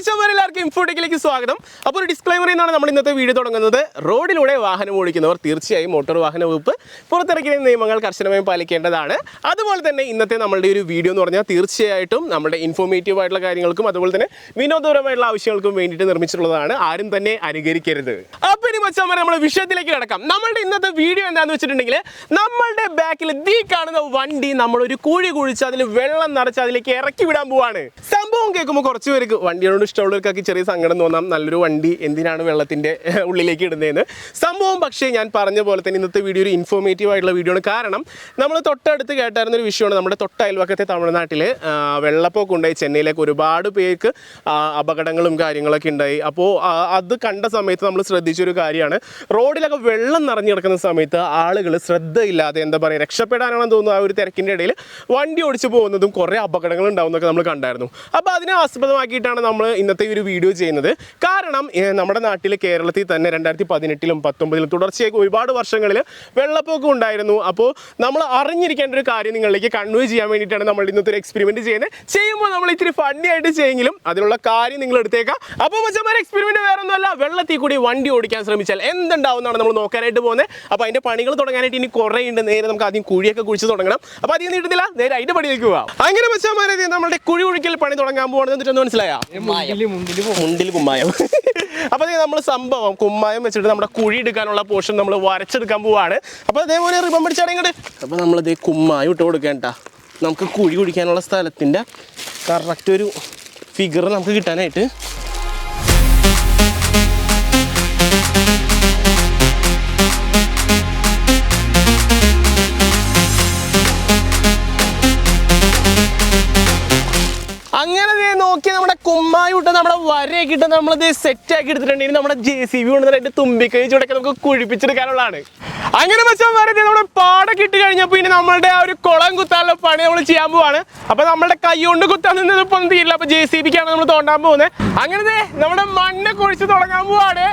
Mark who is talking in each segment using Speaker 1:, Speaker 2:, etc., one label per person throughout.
Speaker 1: എല്ലാവർക്കും ഇൻഫോട്ടിക്കിലേക്ക് സ്വാഗതം. അപ്പോൾ ഒരു ഡിസ്ക്ലൈമർ എന്നാണ് നമ്മൾ ഇന്നത്തെ വീഡിയോ തുടങ്ങുന്നത്. റോഡിലൂടെ വാഹനം ഓടിക്കുന്നവർ തീർച്ചയായും മോട്ടോർ വാഹന വകുപ്പ് പുറത്തിറക്കിയ നിയമങ്ങൾ കർശനമായും പാലിക്കേണ്ടതാണ്. അതുപോലെ തന്നെ ഇന്നത്തെ നമ്മളുടെ ഒരു വീഡിയോ എന്ന് പറഞ്ഞാൽ തീർച്ചയായിട്ടും നമ്മുടെ ഇൻഫോർമേറ്റീവ് ആയിട്ടുള്ള കാര്യങ്ങൾക്കും അതുപോലെ തന്നെ വിനോദപരമായിട്ടുള്ള ആവശ്യങ്ങൾക്കും വേണ്ടിയിട്ട് നിർമ്മിച്ചിട്ടുള്ളതാണ്. ആരും തന്നെ അനുകരിക്കരുത്. അപ്പോൾ ഇനി മച്ചന്മാരെ നമ്മൾ വിഷയത്തിലേക്ക് കിടക്കാം. നമ്മളുടെ ഇന്നത്തെ വീഡിയോ എന്താണെന്ന് വെച്ചിട്ടുണ്ടെങ്കിൽ നമ്മളുടെ ബാക്കിൽ ദീ കാണുന്ന വണ്ടി നമ്മളൊരു കുഴി കുഴിച്ച് അതിൽ വെള്ളം നിറച്ച് അതിലേക്ക് ഇറക്കി വിടാൻ പോവാണ്. സംഭവം കേൾക്കുമ്പോൾ കുറച്ച് പേർക്ക് വണ്ടിയോട് ഇഷ്ടമുള്ളവർക്കൊക്കെ ചെറിയ സങ്കടം തോന്നാം. നല്ലൊരു വണ്ടി എന്തിനാണ് വെള്ളത്തിന്റെ ഉള്ളിലേക്ക് ഇടുന്നതെന്ന്. സംഭവം പക്ഷേ ഞാൻ പറഞ്ഞ പോലെ തന്നെ ഇന്നത്തെ വീഡിയോ ഒരു ഇൻഫോർമേറ്റീവ് ആയിട്ടുള്ള വീഡിയോ ആണ്. കാരണം നമ്മൾ തൊട്ടടുത്ത് കേട്ടായിരുന്ന ഒരു വിഷയമാണ് നമ്മുടെ തൊട്ട അയൽവക്കത്തെ തമിഴ്നാട്ടിൽ വെള്ളപ്പൊക്കം ഉണ്ടായി. ചെന്നൈയിലേക്ക് ഒരുപാട് പേർക്ക് അപകടങ്ങളും കാര്യങ്ങളൊക്കെ ഉണ്ടായി. അപ്പോൾ അത് കണ്ട സമയത്ത് നമ്മൾ ശ്രദ്ധിച്ചൊരു കാര്യമാണ്. റോഡിലൊക്കെ വെള്ളം നിറഞ്ഞു കിടക്കുന്ന സമയത്ത് ആളുകൾ ശ്രദ്ധയില്ലാതെ എന്താ പറയുക രക്ഷപ്പെടാനാണെന്ന് തോന്നുന്നു ആ ഒരു തിരക്കിന്റെ ഇടയിൽ വണ്ടി ഓടിച്ചു പോകുന്നതും കുറേ അപകടങ്ങൾ ഉണ്ടാവും എന്നൊക്കെ നമ്മൾ കണ്ടായിരുന്നു. അപ്പോൾ അതിനെ ആസ്പദമാക്കിയിട്ടാണ് നമ്മൾ ഇന്നത്തെ ഒരു വീഡിയോ ചെയ്യുന്നത്. കാരണം നമ്മുടെ നാട്ടിൽ കേരളത്തിൽ തന്നെ രണ്ടായിരത്തി പതിനെട്ടിലും പത്തൊമ്പതിലും തുടർച്ചയായി ഒരുപാട് വർഷങ്ങളിൽ വെള്ളപ്പൊക്കം ഉണ്ടായിരുന്നു. അപ്പോൾ നമ്മൾ അറിഞ്ഞിരിക്കേണ്ട ഒരു കാര്യം നിങ്ങളിലേക്ക് കൺവേ ചെയ്യാൻ വേണ്ടിയിട്ടാണ് നമ്മൾ ഇന്നത്തെ ഒരു എക്സ്പെരിമെന്റ് ചെയ്യുന്നത്. ചെയ്യുമ്പോൾ നമ്മൾ ഇത്തിരി ഫണ്ണി ആയിട്ട് ചെയ്യെങ്കിലും അതിനുള്ള കാര്യം നിങ്ങൾ എടുത്തേക്കാം. അപ്പോൾ മച്ചന്മാർ എക്സ്പെരിമെന്റ് വേറെ ഒന്നുമല്ല വെള്ളത്തിൽ കൂടി വണ്ടി ഓടിക്കാൻ ശ്രമിച്ചാൽ എന്തുണ്ടാവും എന്നാണ് നമ്മൾ നോക്കാനായിട്ട് പോകുന്നത്. അപ്പോൾ അതിന്റെ പണികൾ തുടങ്ങാനായിട്ട് ഇനി കുറേ ഉണ്ട് നേരെ നമുക്ക് ആദ്യം കുഴിയൊക്കെ കുഴിച്ച് തുടങ്ങണം. അപ്പോൾ അധികം നീട്ടുന്നില്ല. നേരെ അതിന്റെ പണിയിലേക്ക് പോവാം. അങ്ങനെ മച്ചന്മാരെ ഇത് നമ്മുടെ കുഴി കുഴിക്കൽ പണി തുടങ്ങാൻ പോകണമെന്ന് വെച്ചിട്ടൊന്ന് മനസ്സിലായോ? മുണ്ടിൽ കുമ്മായം. അപ്പോൾ നമ്മൾ സംഭവം കുമ്മായം വെച്ചിട്ട് നമ്മുടെ കുഴി എടുക്കാനുള്ള പോർഷൻ നമ്മൾ വരച്ചെടുക്കാൻ പോവാണ്. അപ്പോൾ അതേപോലെ റിബൺ പിടിച്ചാണ് ഇങ്ങോട്ട് അപ്പോൾ നമ്മളിത് കുമ്മായം ഇട്ട് കൊടുക്കേണ്ട. നമുക്ക് കുഴി കുഴിക്കാനുള്ള സ്ഥലത്തിന്റെ കറക്റ്റ് ഒരു ഫിഗർ നമുക്ക് കിട്ടാനായിട്ട് അങ്ങനെ ദേ നോക്കി നമ്മുടെ കുമ്മായി നമ്മുടെ വരയൊക്കെ നമ്മൾ നമ്മളിത് സെറ്റ് ആക്കി എടുത്തിട്ടുണ്ടെങ്കിൽ നമ്മുടെ ജെ സി ബി കൊണ്ടുവന്നിട്ട് തുമ്പിക്കൈ ചൂടൊക്കെ നമുക്ക് കുഴിപ്പിച്ചെടുക്കാനുള്ളതാണ്. അങ്ങനെ വെച്ചാൽ പറയുന്നത് നമ്മുടെ പാടൊക്കെ ഇട്ട് കഴിഞ്ഞപ്പോൾ ഇനി നമ്മളുടെ ആ ഒരു കുളം കുത്താനുള്ള പണി നമ്മൾ ചെയ്യാൻ പോവാണ്. അപ്പൊ നമ്മുടെ കൈ കൊണ്ട് കുത്താൻ നിന്നത് ഇപ്പൊ തീരില്ല അപ്പൊ ജെ സി ബിക്കാണ് നമ്മൾ തോണ്ടാൻ പോകുന്നത്. അങ്ങനെ നമ്മുടെ മണ്ണ് കുഴിച്ച് തുടങ്ങാൻ പോവാണ്.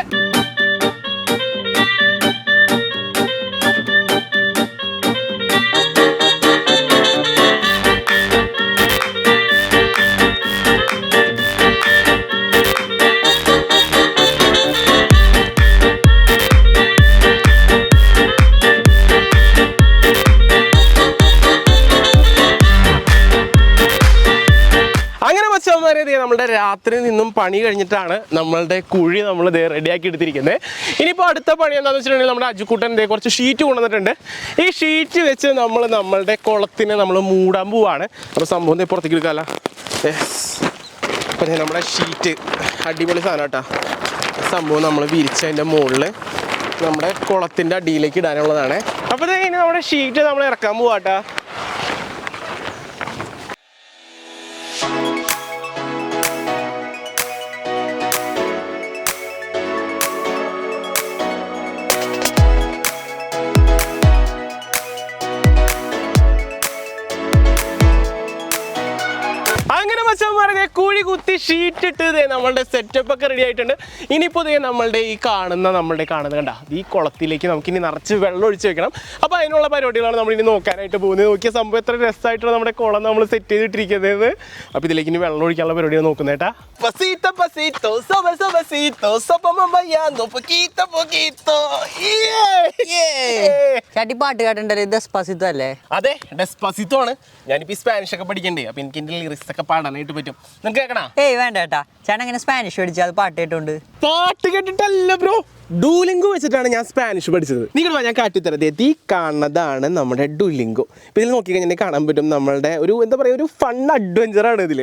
Speaker 1: മച്ചന്മാരെ ദേ നമ്മുടെ രാത്രി നിന്നും പണി കഴിഞ്ഞിട്ടാണ് നമ്മളുടെ കുഴി നമ്മൾ ദേ റെഡിയാക്കി എടുത്തിരിക്കുന്നത്. ഇനിയിപ്പോൾ അടുത്ത പണി എന്താണെന്ന് വെച്ചിട്ടുണ്ടെങ്കിൽ നമ്മുടെ അജുക്കൂട്ടന്റെ കുറച്ച് ഷീറ്റ് കൊണ്ടുവന്നിട്ടുണ്ട്. ഈ ഷീറ്റ് വെച്ച് നമ്മൾ നമ്മളുടെ കുളത്തിനെ നമ്മൾ മൂടാൻ പോവാണ്. അപ്പോൾ സംഭവം പുറത്തേക്ക് എടുക്കാമല്ലോ യെസ് അപ്പോൾ നമ്മുടെ ഷീറ്റ് അടിപൊളി സാധനം കേട്ടോ. സംഭവം നമ്മൾ വിരിച്ചതിന്റെ മുകളിൽ നമ്മുടെ കുളത്തിന്റെ അടിയിലേക്ക് ഇടാനുള്ളതാണ്. അപ്പോൾ ഇനി നമ്മുടെ ഷീറ്റ് നമ്മൾ ഇറക്കാൻ പോവാട്ടാ. മച്ചന്മാരെ കുഴി കുത്തി ഷീറ്റ് ഇട്ട് ഇതേ നമ്മളുടെ സെറ്റപ്പ് ഒക്കെ റെഡി ആയിട്ടുണ്ട്. ഇനിയിപ്പോൾ ഇതേ നമ്മളുടെ ഈ കാണുന്ന നമ്മളുടെ കാണുന്ന കണ്ട? ഈ കുളത്തിലേക്ക് നമുക്ക് ഇനി നിറച്ച് വെള്ളം ഒഴിച്ച് വെക്കണം. അപ്പോൾ അതിനുള്ള പരിപാടികളാണ് നമ്മൾ ഇനി നോക്കാനായിട്ട് പോകുന്നത്. നോക്കിയ സംഭവം എത്ര രസമായിട്ടാണ് നമ്മുടെ കുളം നമ്മൾ സെറ്റ് ചെയ്തിട്ടിരിക്കുന്നത്. അപ്പോൾ ഇതിലേക്ക് ഇനി വെള്ളം ഒഴിക്കാനുള്ള പരിപാടിയാണ്. Yeah, yeah.
Speaker 2: ചേട്ടി പാട്ട് കേട്ടിട്ടുണ്ടല്ലോ അല്ലേ?
Speaker 1: അതെ ഡെസ്പാസിത്തോ ആണ്. ഞാനിപ്പോൾ ഈ സ്പാനിഷ് ഒക്കെ പഠിക്കണ്ടേ? അപ്പോൾ എനിക്ക് എന്റെ ലിറിക്സ് ഒക്കെ പാടാനായിട്ട് പറ്റും. നിങ്ങൾക്ക് കേൾക്കണോ
Speaker 2: ഏയ് വേണ്ട ചേട്ടാ ചേട്ടൻ സ്പാനിഷ് പഠിച്ചാൽ പാട്ട് കേട്ടുണ്ട്.
Speaker 1: പാട്ട് കേട്ടിട്ടല്ല ബ്രോ ഡൂലിംഗോ വെച്ചിട്ടാണ് ഞാൻ സ്പാനിഷ് പഠിച്ചത്. നിങ്ങൾ ഞാൻ കാട്ടിത്തരത് എത്തി കാണുന്നതാണ് നമ്മുടെ ഡൂലിംഗു. ഇപ്പം ഇതിൽ നോക്കി കഴിഞ്ഞാൽ കാണാൻ പറ്റും നമ്മളുടെ ഒരു എന്താ പറയുക ഒരു ഫൺ അഡ്വഞ്ചറാണ് ഇതിൽ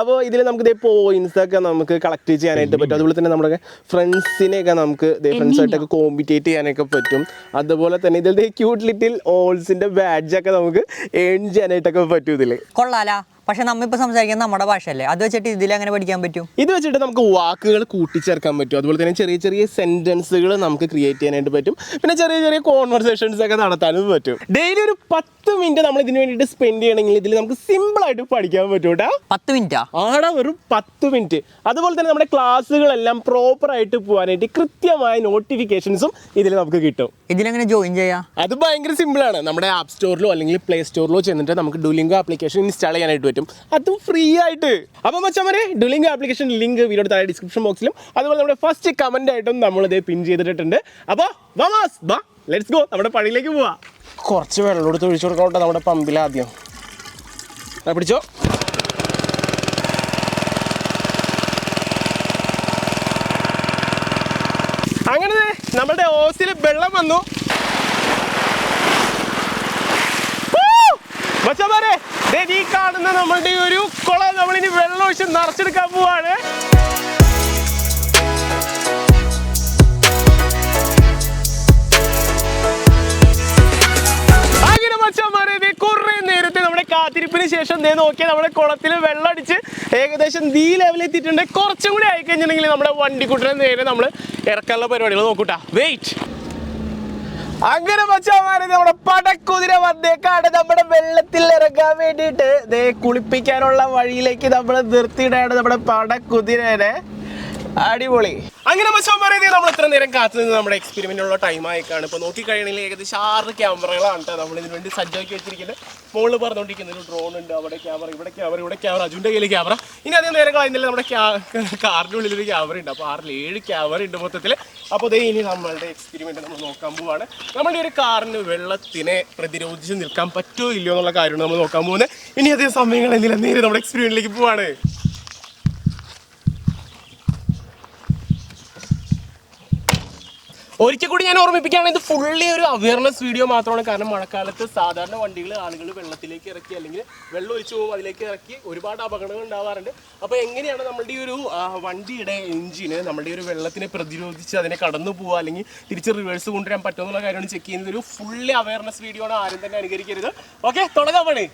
Speaker 1: അപ്പോൾ ഇതിൽ നമുക്ക് ഇതേ പോയിന്റ്സ് ഒക്കെ നമുക്ക് കളക്ട് ചെയ്യാനായിട്ട് പറ്റും. അതുപോലെ തന്നെ നമ്മുടെ ഫ്രണ്ട്സിനെയൊക്കെ നമുക്ക് ഫ്രണ്ട്സായിട്ടൊക്കെ കോമ്പറ്റേറ്റ് ചെയ്യാനൊക്കെ പറ്റും. അതുപോലെ തന്നെ ഇതിൽ ക്യൂട്ട് ലിറ്റിൽ ഓൾസിന്റെ ബാഡ്ജ് ഒക്കെ നമുക്ക് ഏൺ ചെയ്യാനായിട്ടൊക്കെ പറ്റും ഇതിൽ
Speaker 2: കൊള്ളാലാ. പക്ഷെ നമ്മ ഇപ്പൊ സംസാരിക്കുന്നത് നമ്മുടെ ഭാഷയല്ലേ. അത് വെച്ചിട്ട് ഇതിൽ അങ്ങനെ പഠിക്കാൻ പറ്റും?
Speaker 1: ഇത് വെച്ചിട്ട് നമുക്ക് വാക്കുകൾ കൂട്ടിച്ചേർക്കാൻ പറ്റും. അതുപോലെ തന്നെ ചെറിയ ചെറിയ സെന്റൻസ് മൊമെന്റ്സുകൾ നമുക്ക് ക്രിയേറ്റ് ചെയ്യാനായിട്ട് പറ്റും. പിന്നെ ചെറിയ ചെറിയ കോൺവെർസേഷൻസ് ഒക്കെ നടത്താനും പറ്റും. ഡെയിലി ഒരു പത്ത് മിനിറ്റ് നമ്മൾ ഇതിന് വേണ്ടിയിട്ട് സ്പെൻഡ് ചെയ്യണമെങ്കിൽ ഇതിൽ നമുക്ക് സിമ്പിൾ ആയിട്ട് പഠിക്കാൻ പറ്റും കേട്ടോ
Speaker 2: പത്ത് മിനിറ്റാ
Speaker 1: ആടാ വെറും പത്ത് മിനിറ്റ് അതുപോലെ തന്നെ നമ്മുടെ ക്ലാസ്സുകളെല്ലാം പ്രോപ്പർ ആയിട്ട് പോകാനായിട്ട് കൃത്യമായ നോട്ടിഫിക്കേഷൻസും ഇതിൽ നമുക്ക് കിട്ടും.
Speaker 2: ഇതിലെങ്ങനെ ജോയിൻ ചെയ്യാം?
Speaker 1: അത് ഭയങ്കര സിമ്പിളാണ് നമ്മുടെ ആപ്പ് സ്റ്റോറിലോ അല്ലെങ്കിൽ പ്ലേ സ്റ്റോറിലോ ചെന്നിട്ട് നമുക്ക് ഡുലിംഗോ ആപ്ലിക്കേഷൻ ഇൻസ്റ്റാൾ ചെയ്യാനായിട്ട് പറ്റും. അതും ഫ്രീ ആയിട്ട്. അപ്പോൾ മച്ചമ്മരെ ഡുലിംഗോ ആപ്ലിക്കേഷൻ ലിങ്ക് വീഡിയോ താഴെ ഡിസ്ക്രിപ്ഷൻ ബോക്സിലും അതുപോലെ നമ്മുടെ ഫസ്റ്റ് കമന്റ് ആയിട്ടും നമ്മളിത് പിൻ ചെയ്തിട്ടുണ്ട്. അപ്പോൾ വമാസ് വാ ലെറ്റ്സ് ഗോ നമ്മുടെ പണിയിലേക്ക് പോവാ. കുറച്ച് വെള്ളം എടുത്ത് ഒഴിച്ചു കൊടുക്കണം നമ്മുടെ പമ്പിൽ ആദ്യം. പിടിച്ചോ. അങ്ങനെ നമ്മുടെ ഓസിൽ വെള്ളം വന്നു. ദേ ഈ കാണുന്ന നമ്മളുടെ ഒരു കുളം നമ്മളിനി വെള്ളം ഒഴിച്ച് നിറച്ചെടുക്കാൻ പോവാണ്. നമ്മുടെ ശേഷം ദേ നോക്കിയാൽ നമ്മുടെ കുളത്തിൽ വെള്ളം അടിച്ച് ഏകദേശം ദീ ലെവലിൽ എത്തിയിട്ടുണ്ട്. കുറച്ചും കൂടി ആയി കഴിഞ്ഞിട്ടുണ്ടെങ്കിൽ നമ്മുടെ വണ്ടിക്കുട്ടനെ നേരെ നമ്മൾ ഇറക്കാനുള്ള പരിപാടികൾ നോക്കൂട്ടാ. വെയിറ്റ് അങ്ങനെ മച്ചാമാരെ നമ്മുടെ പടക്കുതിര വന്നേക്കാണ്. നമ്മുടെ വെള്ളത്തിൽ ഇറങ്ങാൻ വേണ്ടിയിട്ട് ദേ കുളിപ്പിക്കാനുള്ള വഴിയിലേക്ക് നമ്മൾ നിർത്തിയിടാണ് നമ്മുടെ പടക്കുതിരനെ. അടിപൊളി. അങ്ങനെ മച്ചാൻ ദേ നമ്മൾ ഇത്ര നേരം കാത്തു നിന്ന് നമ്മുടെ എക്സ്പെരിമെന്റിനുള്ള ടൈം ആയിക്കാണ്. ഇപ്പൊ നോക്കി കഴിയണമെങ്കിൽ ഏകദേശം ആറ് ക്യാമറകളാണ് നമ്മൾ ഇതിന് വേണ്ടി സജ്ജമാക്കി വെച്ചിരിക്കുന്നത്. മുകളിൽ പറഞ്ഞുകൊണ്ടിരിക്കുന്ന ഒരു ഡ്രോൺ ഉണ്ട് അവിടെ ക്യാമറ ഇവിടെ ക്യാമറ ഇവിടെ ക്യാമറ അജുന്റെ കയ്യിൽ ക്യാമറ ഇനി അധികം നേരം കളയുന്നില്ല നമ്മുടെ കാറിന്റെ ഉള്ളിൽ ഒരു ക്യാമറ ഉണ്ട്. അപ്പോൾ ആറിൽ ഏഴ് ക്യാമറ ഉണ്ട് മൊത്തത്തിൽ അപ്പോൾ ദേ ഇനി നമ്മളുടെ എക്സ്പെരിമെന്റ് നമ്മൾ നോക്കാൻ പോവാണ്. നമ്മുടെ ഒരു കാറിന് വെള്ളത്തിനെ പ്രതിരോധിച്ച് നിൽക്കാൻ പറ്റുമോ ഇല്ലയോ എന്നുള്ള കാര്യമാണ് നമ്മൾ നോക്കാൻ പോകുന്നത്. ഇനി അധികം സമയങ്ങളെങ്കിലും നേരെ നമ്മുടെ എക്സ്പെരിമെന്റിലേക്ക് പോവാണ്. ഒരിക്കൽ കൂടി ഞാൻ ഓർമ്മിപ്പിക്കുകയാണ് ഇത് ഫുള്ളി ഒരു അവയർനെസ് വീഡിയോ മാത്രമാണ്. കാരണം മഴക്കാലത്ത് സാധാരണ വണ്ടികൾ ആളുകൾ വെള്ളത്തിലേക്ക് ഇറക്കി അല്ലെങ്കിൽ വെള്ളം ഒഴിച്ചു പോകും. അതിലേക്ക് ഇറക്കി ഒരുപാട് അപകടങ്ങൾ ഉണ്ടാവാറുണ്ട്. അപ്പോൾ എങ്ങനെയാണ് നമ്മുടെ ഈ ഒരു വണ്ടിയുടെ എഞ്ചിന് നമ്മുടെ ഒരു വെള്ളത്തിനെ പ്രതിരോധിച്ച് അതിനെ കടന്നു പോവുക അല്ലെങ്കിൽ തിരിച്ച് റിവേഴ്സ് കൊണ്ടുവരാൻ പറ്റുമെന്നുള്ള കാര്യമാണ് ചെക്ക് ചെയ്യുന്നത്. ഒരു ഫുള്ളി അവയർനെസ് വീഡിയോ ആണ് ആരും തന്നെ അനുകരിക്കരുത്. ഓക്കെ തുടങ്ങാൻ പണി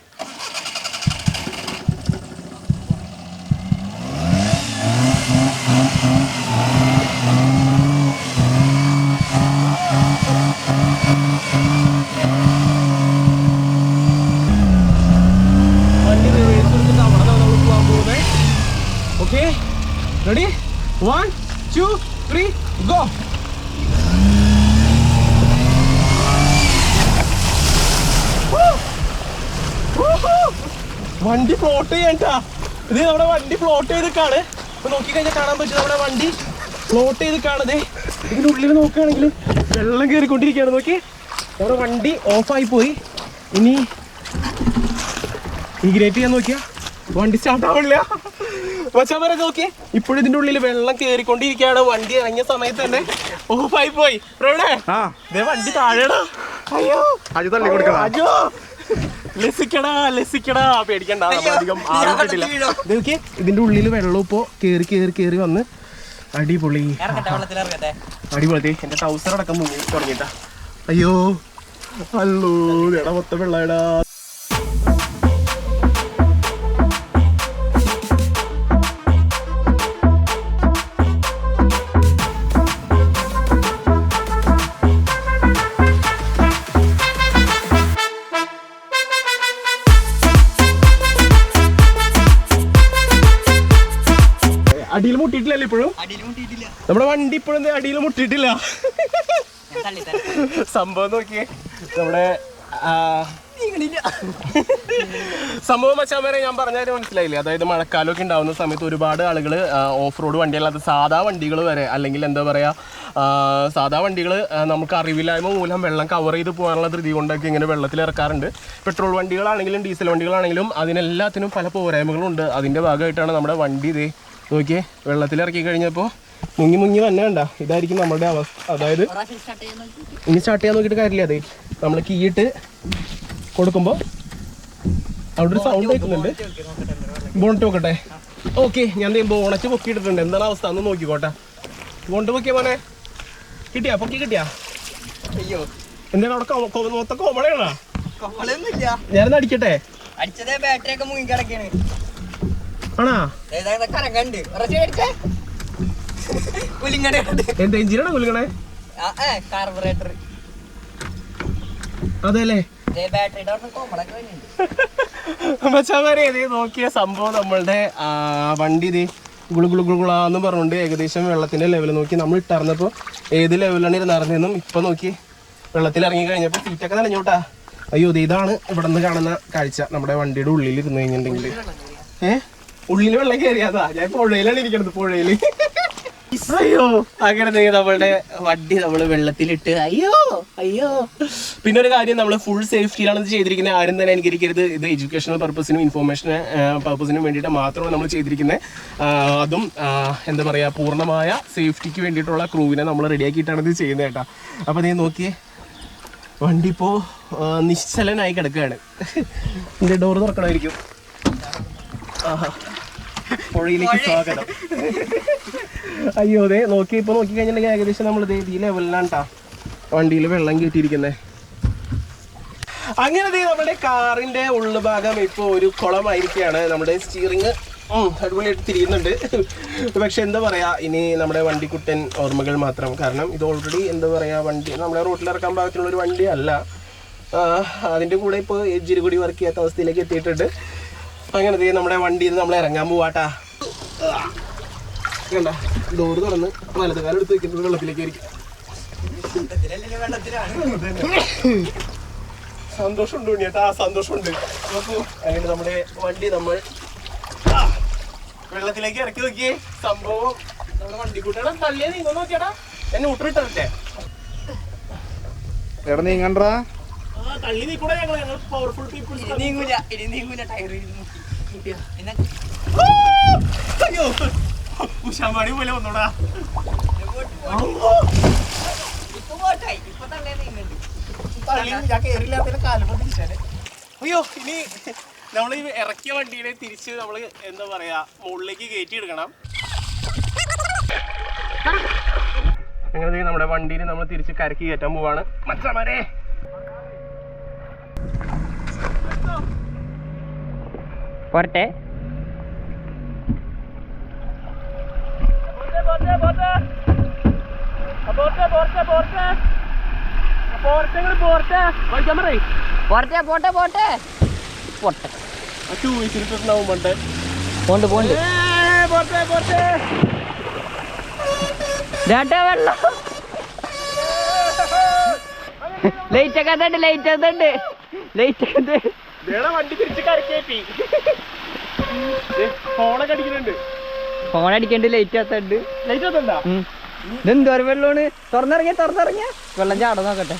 Speaker 1: വണ്ടി റിവേഴ്സ് എടുത്തിട്ട് അവിടെ നിന്നാണ് നമ്മൾ പോകാൻ പോകുന്നത് okay ready one two three go വണ്ടി ഫ്ലോട്ട് ചെയ്യണ്ടാ ഇത് നമ്മുടെ വണ്ടി ഫ്ലോട്ട് ചെയ്തിട്ടാണ് ഇപ്പൊ നോക്കി കഴിഞ്ഞാൽ കാണാൻ പറ്റും നമ്മുടെ വണ്ടി ഫ്ലോട്ട് ചെയ്ത് കാണുന്നേ ഇതിന്റെ ഉള്ളിൽ നോക്കുകയാണെങ്കിൽ വെള്ളം കയറിക്കൊണ്ടിരിക്കുകയാണ് നോക്കി. നമ്മുടെ വണ്ടി ഓഫായി പോയി. ഇനി ഇഗ്നേറ്റ് ചെയ്യാൻ നോക്കിയാ. വണ്ടി സ്റ്റാർട്ട് ആവണില്ല. മച്ചാൻ വരെ നോക്കിയേ ഇപ്പോഴും ഇതിന്റെ ഉള്ളിൽ വെള്ളം കേറിക്കൊണ്ടിരിക്കുകയാണ്. വണ്ടി ഇറങ്ങിയ സമയത്ത് തന്നെ ഓഫായി പോയി. പ്രവീണേ വണ്ടി താഴെടാ. അയ്യോ.
Speaker 3: അജു തള്ളി കൊടുക്കണം?
Speaker 1: അയ്യോ ലസിക്കടാ ലസിക്കടാ. പേടിക്കണ്ട നോക്കിയേ ഇതിന്റെ ഉള്ളിൽ വെള്ളം ഇപ്പോ കേറി കേറി കേറി വന്ന് അടിപൊളി. അടിപൊളി. എന്റെ ടൗസർ അടക്കം മുങ്ങി തുടങ്ങിട്ടാ അയ്യോ. അല്ലോ എടാ മൊത്തം വെള്ളടാ നമ്മുടെ വണ്ടി ഇപ്പോഴും അടിയിൽ മുട്ടിയിട്ടില്ല. സംഭവം നോക്കിയേ. നമ്മുടെ സംഭവം വെച്ചാൽ വരെ ഞാൻ പറഞ്ഞാൽ മനസ്സിലായില്ലേ? അതായത് മഴക്കാലമൊക്കെ ഉണ്ടാവുന്ന സമയത്ത് ഒരുപാട് ആളുകൾ ഓഫ് റോഡ് വണ്ടികളാത്ത സാധാ വണ്ടികൾ വരെ അല്ലെങ്കിൽ എന്താ പറയുക സാധാ വണ്ടികൾ നമുക്ക് അറിവില്ലായ്മ മൂലം വെള്ളം കവർ ചെയ്ത് പോകാനുള്ള ധൃതി കൊണ്ടൊക്കെ ഇങ്ങനെ വെള്ളത്തിൽ ഇറക്കാറുണ്ട്. പെട്രോൾ വണ്ടികളാണെങ്കിലും ഡീസൽ വണ്ടികളാണെങ്കിലും അതിനെല്ലാത്തിനും പല പോരായ്മകളുണ്ട്. അതിന്റെ ഭാഗമായിട്ടാണ് നമ്മുടെ വണ്ടി ഇതേ നോക്കിയേ വെള്ളത്തിൽ ഇറക്കി കഴിഞ്ഞപ്പോൾ മുങ്ങി മുങ്ങി തന്നെ വേണ്ട ഇതായിരിക്കും നമ്മുടെ അവസ്ഥ. അതായത് ഇനി സ്റ്റാർട്ട് ചെയ്യാൻ നോക്കിയിട്ട് കാര്യമില്ല. അതെ നമ്മൾ കീയിട്ട് കൊടുക്കുമ്പോൾ അവിടെ ഒരു സൗണ്ട് കേൾക്കുന്നുണ്ട്. ബോണറ്റ് നോക്കട്ടെ ഓക്കെ ഞാൻ ബോണറ്റ് പൊക്കിയിട്ടിട്ടുണ്ട്. എന്താണ് അവസ്ഥ? ഒന്ന് നോക്കിക്കോട്ടെ. ബോണ്ട് പൊക്കിയ പോലെ കിട്ടിയാ? പൊക്കി കിട്ടിയാ?
Speaker 2: അയ്യോ.
Speaker 1: എന്താണ് അവിടെ മൊത്തം കോമളയാണോ ഞാനൊന്ന് അടിക്കട്ടെ.
Speaker 2: അടിച്ചതേ ബാറ്ററി ഒക്കെ മുങ്ങി കിടക്കാണ്
Speaker 1: ആണാ?
Speaker 2: കുലിങ്ങടെ
Speaker 1: എന്താ എഞ്ചിനാണ് കുലുങ്ങണേ
Speaker 2: കാർബറേറ്റർ
Speaker 1: അതെല്ലേ? മച്ചാമാരെ ഇതേ നോക്കിയ സംഭവം നമ്മളുടെ വണ്ടി ഇതേ ഗുളു ഗുളു ഗുളു ഗുളാന്ന് പറഞ്ഞുകൊണ്ട് ഏകദേശം വെള്ളത്തിന്റെ ലെവൽ നോക്കി നമ്മൾ ഇട്ടറിഞ്ഞപ്പോൾ ഏത് ലെവലിലാണ് ഇത് നടന്നതെന്നും ഇപ്പൊ നോക്കി വെള്ളത്തിൽ ഇറങ്ങി കഴിഞ്ഞപ്പോൾ സീറ്റൊക്കെ നനഞ്ഞോട്ടാ. അയ്യോ ഇതാണ് ഇവിടെ നിന്ന് കാണുന്ന കാഴ്ച നമ്മുടെ വണ്ടിയുടെ ഉള്ളിൽ ഇരുന്ന് കഴിഞ്ഞിട്ടുണ്ടെങ്കിൽ. ഏ? ഉള്ളിൽ വെള്ളം കയറിയതാ ഞാൻ പുഴയിലാണ് ഇരിക്കണത് പുഴയിൽ. അയ്യോ അങ്ങനെ നമ്മളുടെ വണ്ടി നമ്മൾ വെള്ളത്തിലിട്ട് അയ്യോ അയ്യോ. പിന്നെ ഒരു കാര്യം നമ്മൾ ഫുൾ സേഫ്റ്റിയിലാണ് ഇത് ചെയ്തിരിക്കുന്നത് ആരും തന്നെ അനുകരിക്കരുത് ഇത് എഡ്യൂക്കേഷണൽ പർപ്പസിനും ഇൻഫോർമേഷൻ പർപ്പസിനും വേണ്ടിയിട്ട് മാത്രമാണ് നമ്മൾ ചെയ്തിരിക്കുന്നത് അതും എന്താ പറയുക പൂർണമായ സേഫ്റ്റിക്ക് വേണ്ടിയിട്ടുള്ള ക്രൂവിനെ നമ്മൾ റെഡിയാക്കിയിട്ടാണ് ഇത് ചെയ്യുന്നത് കേട്ടോ. അപ്പോൾ നീ നോക്കിയേ. വണ്ടി ഇപ്പോൾ നിശ്ചലനായി കിടക്കുകയാണ് എന്റെ ഡോർ തുറക്കണമായിരിക്കും. ആഹാ. പുഴയിലേക്ക് സ്വാഗതം. അയ്യോ അതെ നോക്കി ഇപ്പൊ നോക്കി കഴിഞ്ഞിട്ടുണ്ടെങ്കിൽ ഏകദേശം നമ്മൾ ഈ ലെവലിലാണ്ടാ വണ്ടിയിൽ വെള്ളം കിട്ടിയിരിക്കുന്നത് അങ്ങനെ നമ്മുടെ കാറിന്റെ ഉള്ളുഭാഗം ഇപ്പൊ ഒരു കുളമായിരിക്കുകയാണ്. നമ്മുടെ സ്റ്റിയറിങ് അടിപൊളിയായിട്ട് തിരിയുന്നുണ്ട്. പക്ഷെ എന്താ പറയാ ഇനി നമ്മുടെ വണ്ടിക്കുട്ടൻ ഓർമ്മകൾ മാത്രം. കാരണം ഇത് ഓൾറെഡി എന്താ പറയാ വണ്ടി നമ്മുടെ റോഡിൽ ഇറക്കാൻ പാകത്തിനുള്ള ഒരു വണ്ടി അല്ല അതിന്റെ കൂടെ ഇപ്പൊ എഡ്ജിൽ കൂടി വർക്ക് ചെയ്യാത്ത അവസ്ഥയിലേക്ക് എത്തിയിട്ടുണ്ട്. അങ്ങനെ തീ നമ്മുടെ വണ്ടിയിൽ നിന്ന് നമ്മൾ ഇറങ്ങാൻ പോവാട്ടാ. കണ്ട ഡോറ് തുറന്ന് വലത് കാലം എടുത്ത് വെക്കുന്നത് വെള്ളത്തിലേക്ക് ആയിരിക്കും സന്തോഷമുണ്ട് ഉണ്ണിയേട്ടാ ആ സന്തോഷമുണ്ട്. നോക്കൂ അങ്ങനെ നമ്മുടെ വണ്ടി നമ്മൾ വെള്ളത്തിലേക്ക് ഇറക്കി നോക്കിയേ. സംഭവം നമ്മുടെ വണ്ടി കൂട്ടാണ് തള്ളിയെ നീങ്ങോ നോക്കിയാടാ എന്നെ ഊട്ടിട്ടേ
Speaker 3: എവിടെ നീങ്ങണ്ടാ?
Speaker 1: ആ തള്ളി നീക്കൂടെ ഞങ്ങൾ ഞങ്ങൾ പവർഫുൾ പീപ്പിൾസ്
Speaker 2: നീങ്ങൂല ഇനി നീങ്ങൂല ടയർ പിന്നെ
Speaker 1: അയ്യോ. ഉഷാമാടി പോലെ വന്നോടാ. അയ്യോ ഇനി നമ്മൾ ഈ ഇറക്കിയ വണ്ടിയിലെ തിരിച്ച് നമ്മൾ എന്താ പറയാ മുകളിലേക്ക് കയറ്റി എടുക്കണം. അങ്ങനെ നമ്മുടെ വണ്ടിയിൽ നമ്മൾ തിരിച്ച് കരക്കി കയറ്റാൻ പോവാണ്. മനസ്സിലാമാരേ
Speaker 2: പോരട്ടെ. പോരട്ടെ പോട്ടെ പോട്ടെ പോട്ടെ പോണ്ട്. പോണ്ട് വെള്ളം? ലൈറ്റ് ഒക്കെ അതുണ്ട് ലൈറ്റ് അതുണ്ട് ലൈറ്റ് ഒക്കെ
Speaker 1: വണ്ടി തിരിച്ച് കരക്കേറ്റി. ഫോണൊക്കെ അടിക്കുന്നുണ്ട്.
Speaker 2: ഫോൺ അടിക്കണ്ട് ലൈറ്റ് കത്തുണ്ട്
Speaker 1: ലൈറ്റ്
Speaker 2: വെള്ളമാണ്? തുറന്നിറങ്ങിയ തുറന്നിറങ്ങിയ. വെള്ളം ചാട നോക്കട്ടെ.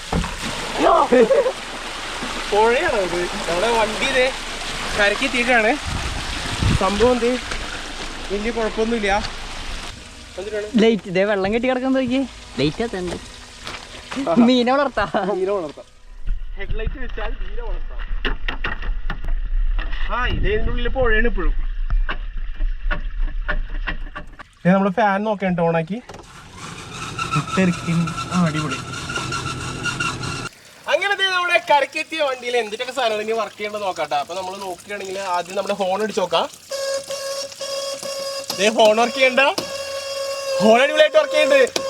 Speaker 1: പുഴയാണോ ഇത്? നമ്മുടെ വണ്ടി ഇതേ കരക്കെത്തിയിട്ടാണ് സംഭവം എന്ത്? വലിയ കുഴപ്പമൊന്നുമില്ല.
Speaker 2: ലൈറ്റ് ഇതേ വെള്ളം കെട്ടി കിടക്കാൻ നോക്കി ലൈറ്റ് കത്തുണ്ട് മീനെ വളർത്താം.
Speaker 1: നീല വളർത്താം. ഹെഡ്ലൈറ്റ് വെച്ചാൽ വീര വളർത്താം. ആ ഇതേ ഇതിന്റെ ഉള്ളിൽ പുഴയാണ് ഇപ്പോഴും. നമ്മൾ ഫാൻ നോക്കേണ്ട ഓണാക്കി അടിപൊളി. അങ്ങനെ ദേ നമ്മുടെ കരക്കെത്തിയ വണ്ടിയിൽ എന്തിട്ടൊക്കെ സാധനങ്ങൾ ഇനി വർക്ക് ചെയ്യേണ്ടത് നോക്കാട്ടെ. അപ്പൊ നമ്മൾ നോക്കുകയാണെങ്കിൽ ആദ്യം നമ്മുടെ ഹോൺ അടിച്ച് നോക്കാം. ദേ ഹോൺ വർക്ക് ചെയ്യണ്ട. ഹോൺ അടിപൊളിയായിട്ട് വർക്ക് ചെയ്യുന്നുണ്ട്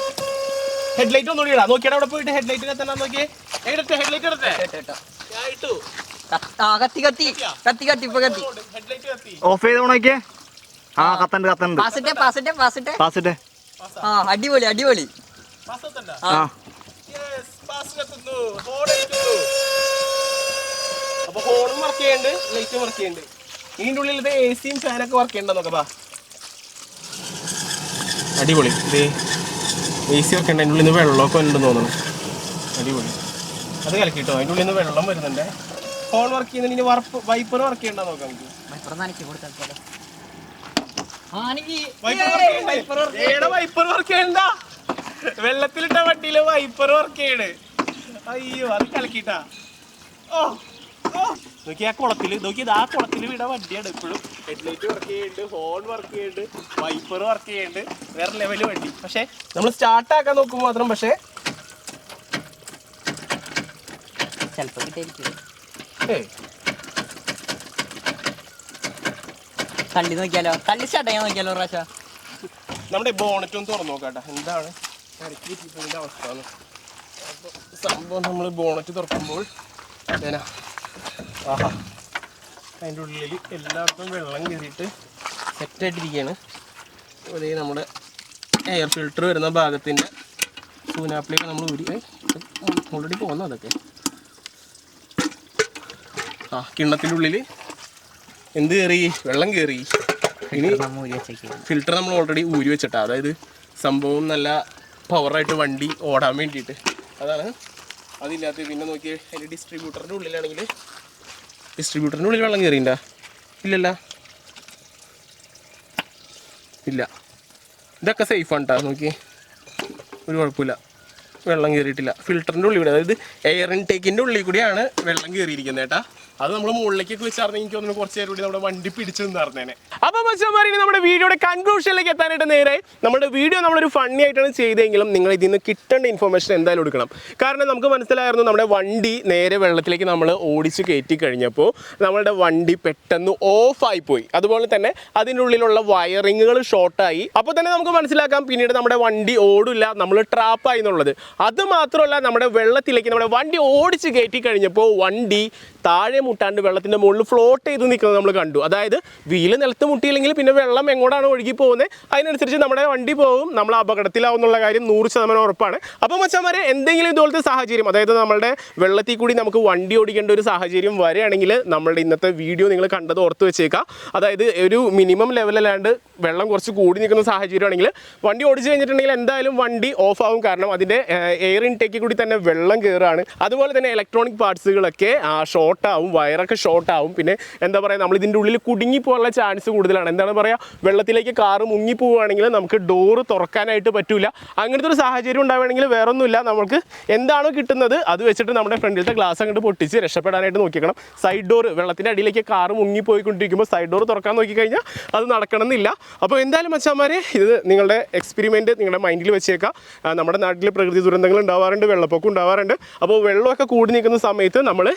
Speaker 1: ഹെഡ്ലൈറ്റ് ഒന്നും ഇടാ. നോക്കിയാടാ അവിടെ പോയിട്ട് ഹെഡ്ലൈറ്റ് കത്തണം നോക്കിയേ. എടുത്തേ ഹെഡ്ലൈറ്റ് എടുത്തേ ഞാൻ ഇട്ടു
Speaker 2: ആ കത്തി കത്തി. കത്തി കത്തി ഇപ്പൊ കത്തി.
Speaker 1: കത്തി.
Speaker 3: ഓഫ് ചെയ്ത് നോക്കിയേ ആ കത്തണ്ട് കത്തണ്ട്.
Speaker 2: പാസിട്ടെ പാസിട്ടെ പാസിട്ടെ.
Speaker 3: പാസിട്ടെ.
Speaker 2: ആ അടിപൊളി അടിപൊളി. ആ.
Speaker 1: അപ്പൊ ഹോണും വർക്ക് ചെയ്യുന്നുണ്ട് ലൈറ്റും വർക്ക് ചെയ്യുന്നുണ്ട് ഇതിന്റെ ഉള്ളിൽ ഇത് എ സിയും ഫാനൊക്കെ വർക്ക് ചെയ്യണ്ട നോക്കപ്പാ അടിപൊളി. ഇത് എ സി വർക്ക് ഉണ്ട് അതിന്റെ ഉള്ളിൽ നിന്ന് വെള്ളമൊക്കെ ഉണ്ടെന്ന് തോന്നുന്നു. അടിപൊളി. അത് കലക്കിട്ടോ. അതിന്റെ ഉള്ളിൽ നിന്ന് വെള്ളം വരുന്നുണ്ട്. ഫോൺ വർക്ക് ചെയ്യുന്നതിന് ഇനി വർപ്പ് വൈപ്പർ വർക്ക് ചെയ്യണ്ടോ നോക്കാം നമുക്ക്. വൈപ്പർ വർക്ക് ചെയ്യണ്ട? വെള്ളത്തിലിട്ട വട്ടിയിൽ വൈപ്പർ വർക്ക് ചെയ്യണ്. അയ്യോ അത് കലക്കിട്ടാ ഓ നോക്കി ആ കുളത്തിൽ നോക്കി ആ കുളത്തിൽ വിട വണ്ടിയാണ് ഇപ്പോഴും. ഹെഡ്ലൈറ്റ് വർക്ക് ചെയ്യുന്നുണ്ട് ഹോൺ വർക്ക് ചെയ്യുന്നുണ്ട് വൈപ്പർ വർക്ക് ചെയ്യുന്നുണ്ട് വേറെ ലെവൽ വണ്ടി. പക്ഷെ നമ്മൾ സ്റ്റാർട്ട് ആക്കാൻ നോക്കും മാത്രം പക്ഷേ
Speaker 2: ചിലപ്പോ കിട്ടിയിരിക്കും. തള്ളി നോക്കിയാലോ? തള്ളി ചേട്ടാ ഞാൻ നോക്കിയാലോ പ്രാവശ്യം?
Speaker 1: നമ്മുടെ ബോണറ്റ് ഒന്ന് തുറന്നു നോക്കാട്ടെ. എന്താണ്? അവസ്ഥ സംഭവം നമ്മൾ ബോണറ്റ് തുറക്കുമ്പോൾ ആഹാ. അതിന്റെ ഉള്ളിൽ എല്ലാവർക്കും വെള്ളം കയറിയിട്ട് സെറ്റായിട്ടിരിക്കുകയാണ് അതേ നമ്മുടെ എയർ ഫിൽറ്റർ വരുന്ന ഭാഗത്തിന്റെ സൂനാപ്പിലേക്ക് നമ്മൾ ഊരി ഓൾറെഡി പോകുന്നു അതൊക്കെ. ആ കിണ്ണത്തിന്റെ ഉള്ളിൽ എന്ത് കയറി വെള്ളം കയറി ഇനി ഫിൽറ്റർ നമ്മൾ ഓൾറെഡി ഊരി വെച്ചിട്ടാ. അതായത് സംഭവം നല്ല പവറായിട്ട് വണ്ടി ഓടാൻ വേണ്ടിയിട്ട്. അതാണ്. അതില്ലാത്ത പിന്നെ നോക്കി അതിന്റെ ഡിസ്ട്രിബ്യൂട്ടറിന്റെ ഉള്ളിലാണെങ്കിൽ ഡിസ്ട്രിബ്യൂട്ടറിന്റെ ഉള്ളിൽ വെള്ളം കയറിയില്ല ഇല്ലല്ല. ഇല്ല. ഇതൊക്കെ സേഫാണ് കേട്ടോ നോക്കി ഒരു കുഴപ്പമില്ല. വെള്ളം കയറിയിട്ടില്ല ഫിൽറ്ററിന്റെ ഉള്ളിൽ കൂടെ. അതായത് എയർ ഇൻടേക്കിന്റെ ഉള്ളിൽ കൂടിയാണ് വെള്ളം കയറിയിരിക്കുന്നത് കേട്ടാ. അത് നമ്മൾ മുകളിലേക്ക് വെച്ചാർന്നെങ്കിൽ എനിക്ക് തോന്നുന്നു കുറച്ച് നേരം കൂടി നമ്മുടെ വണ്ടി പിടിച്ചു നിന്നറിഞ്ഞേനെ. അപ്പൊ മച്ചന്മാരി നമ്മുടെ വീഡിയോയുടെ കൺക്ലൂഷനിലേക്ക് എത്താനായിട്ട് നേരെ നമ്മുടെ വീഡിയോ നമ്മളൊരു ഫണ്ണി ആയിട്ടാണ് ചെയ്തെങ്കിലും നിങ്ങൾ ഇതിൽ നിന്ന് കിട്ടേണ്ട ഇൻഫർമേഷൻ എന്തായാലും എടുക്കണം. കാരണം നമുക്ക് മനസ്സിലായിരുന്നു നമ്മുടെ വണ്ടി നേരെ വെള്ളത്തിലേക്ക് നമ്മൾ ഓടിച്ച് കയറ്റി കഴിഞ്ഞപ്പോൾ നമ്മളുടെ വണ്ടി പെട്ടെന്ന് ഓഫായി പോയി അതുപോലെ തന്നെ അതിന്റെ ഉള്ളിലുള്ള വയറിങ്ങുകൾ ഷോർട്ടായി അപ്പോൾ തന്നെ നമുക്ക് മനസ്സിലാക്കാം പിന്നീട് നമ്മുടെ വണ്ടി ഓടില്ല നമ്മൾ ട്രാപ്പായി എന്നുള്ളത്. അത് മാത്രമല്ല നമ്മുടെ വെള്ളത്തിലേക്ക് നമ്മുടെ വണ്ടി ഓടിച്ച് കയറ്റി കഴിഞ്ഞപ്പോൾ വണ്ടി താഴെ മുട്ടാണ്ട് വെള്ളത്തിന്റെ മുകളിൽ ഫ്ലോട്ട് ചെയ്ത് നിൽക്കുന്നത് നമ്മൾ കണ്ടു. അതായത് വീൽ നിലത്ത് മുട്ടിയില്ലെങ്കിൽ പിന്നെ വെള്ളം എങ്ങോട്ടാണ് ഒഴുകി പോകുന്നത്? അതിനനുസരിച്ച് നമ്മുടെ വണ്ടി പോകും. നമ്മൾ അപകടത്തിലാവും എന്നുള്ള കാര്യം നൂറ് ശതമാനം ഉറപ്പാണ്. അപ്പോൾ മച്ചന്മാരെ എന്തെങ്കിലും ഇതുപോലത്തെ സാഹചര്യം അതായത് നമ്മുടെ വെള്ളത്തിൽ കൂടി നമുക്ക് വണ്ടി ഓടിക്കേണ്ട ഒരു സാഹചര്യം വരികയാണെങ്കിൽ നമ്മളുടെ ഇന്നത്തെ വീഡിയോ നിങ്ങൾ കണ്ടത് ഓർത്ത് വെച്ചേക്കാം അതായത് ഒരു മിനിമം ലെവലല്ലാണ്ട് വെള്ളം കുറച്ച് കൂടി നിൽക്കുന്ന സാഹചര്യമാണെങ്കിൽ വണ്ടി ഓടിച്ചു കഴിഞ്ഞിട്ടുണ്ടെങ്കിൽ എന്തായാലും വണ്ടി ഓഫ് ആവും. കാരണം അതിന്റെ എയർ ഇൻടേക്കിൽ കൂടി തന്നെ വെള്ളം കയറുകയാണ് അതുപോലെ തന്നെ ഇലക്ട്രോണിക് പാർട്സുകളൊക്കെ ഷോർട്ട് ആവും. വയറൊക്കെ ഷോർട്ട് ആവും. പിന്നെ എന്താ പറയുക നമ്മൾ ഇതിന്റെ ഉള്ളിൽ കുടുങ്ങി പോകാനുള്ള ചാൻസ് കൂടുതലാണ്. എന്താണ് പറയുക വെള്ളത്തിലേക്ക് കാറ് മുങ്ങി പോവുകയാണെങ്കിൽ നമുക്ക് ഡോറ് തുറക്കാനായിട്ട് പറ്റില്ല അങ്ങനത്തെ ഒരു സാഹചര്യം ഉണ്ടാവുകയാണെങ്കിൽ വേറെ ഒന്നുമില്ല നമുക്ക് എന്താണോ കിട്ടുന്നത് അത് വെച്ചിട്ട് നമ്മുടെ ഫ്രണ്ടിലത്തെ ഗ്ലാസ് അങ്ങോട്ട് പൊട്ടിച്ച് രക്ഷപ്പെടാനായിട്ട് നോക്കിക്കണം സൈഡ് ഡോർ വെള്ളത്തിന്റെ അടിയിലേക്ക് കാറ് മുങ്ങി പോയിക്കൊണ്ടിരിക്കുമ്പോൾ സൈഡ് ഡോർ തുറക്കാൻ നോക്കിക്കഴിഞ്ഞാൽ അത് നടക്കണമെന്നില്ല. അപ്പോൾ എന്തായാലും മച്ചാന്മാരെ ഇത് നിങ്ങളുടെ എക്സ്പെരിമെന്റ് നിങ്ങളുടെ മൈൻഡിൽ വെച്ചേക്കാം. നമ്മുടെ നാട്ടിൽ പ്രകൃതി ദുരന്തങ്ങൾ ഉണ്ടാവാറുണ്ട് വെള്ളപ്പൊക്കം ഉണ്ടാവാറുണ്ട്. അപ്പോൾ വെള്ളമൊക്കെ കൂടി നിൽക്കുന്ന സമയത്ത് നമ്മൾ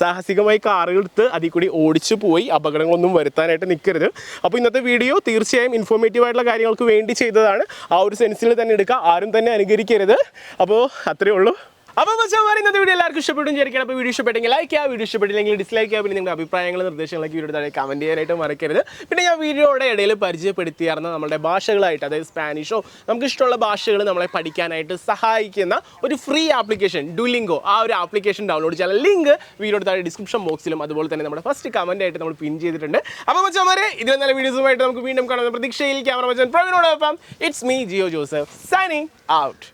Speaker 1: സാഹസികമായി കാറുകൾ എടുത്ത് അതിൽ കൂടി ഓടിച്ചു പോയി. അപകടങ്ങളൊന്നും വരുത്താനായിട്ട് നിൽക്കരുത് അപ്പോൾ ഇന്നത്തെ വീഡിയോ തീർച്ചയായും ഇൻഫോർമേറ്റീവ് ആയിട്ടുള്ള കാര്യങ്ങൾക്ക് വേണ്ടി ചെയ്തതാണ്. ആ ഒരു സെൻസിൽ തന്നെ എടുക്കുക ആരും തന്നെ അനുകരിക്കരുത്. അപ്പോൾ അത്രയേ ഉള്ളൂ. അപ്പോൾ മച്ചാമാരി ഇന്നത്തെ വീഡിയോ എല്ലാവർക്കും ഇഷ്ടപ്പെട്ടു വിചാരിക്കണം അപ്പോൾ വീഡിയോ ഇഷ്ടപ്പെട്ടെങ്കിൽ ലൈക്ക് ചെയ്യുക വീഡിയോ ഇഷ്ടപ്പെട്ടില്ലെങ്കിൽ ഡിസ്ലൈക്ക് ചെയ്യുക പിന്നെ നിങ്ങളുടെ അഭിപ്രായങ്ങളും നിർദ്ദേശങ്ങളൊക്കെ വീഡിയോ താഴെ കമന്റ് ചെയ്യാനായിട്ട് മറക്കരുത്. പിന്നെ ഞാൻ വീഡിയോയുടെ ഇടയിൽ പരിചയപ്പെടുത്തിയാർന്ന നമ്മുടെ ഭാഷകളായിട്ട് അതായത് സ്പാനിഷോ നമുക്ക് ഇഷ്ടമുള്ള ഭാഷകൾ നമ്മളെ പഠിക്കാനായിട്ട് സഹായിക്കുന്ന ഒരു ഫ്രീ ആപ്ലിക്കേഷൻ ഡുലിംഗോ ആ ഒരു ആപ്ലിക്കേഷൻ ഡൗൺലോഡ് ചെയ്യാൻ ലിങ്ക് വീഡിയോയുടെ താഴെ ഡിസ്ക്രിപ്ഷൻ ബോക്സിലും അതുപോലെ തന്നെ നമ്മുടെ ഫസ്റ്റ് കമന്റ് ആയിട്ട് നമ്മൾ പിൻ ചെയ്തിട്ടുണ്ട്. അപ്പോൾ മച്ചാമാരെ ഇതിൽ നല്ല വീഡിയോസുമായിട്ട് നമുക്ക് വീണ്ടും കാണാൻ പ്രതീക്ഷയിൽ ക്യാമറ മച്ചൻ പ്രവീണോടൊപ്പം. It's me Jio Joseph signing out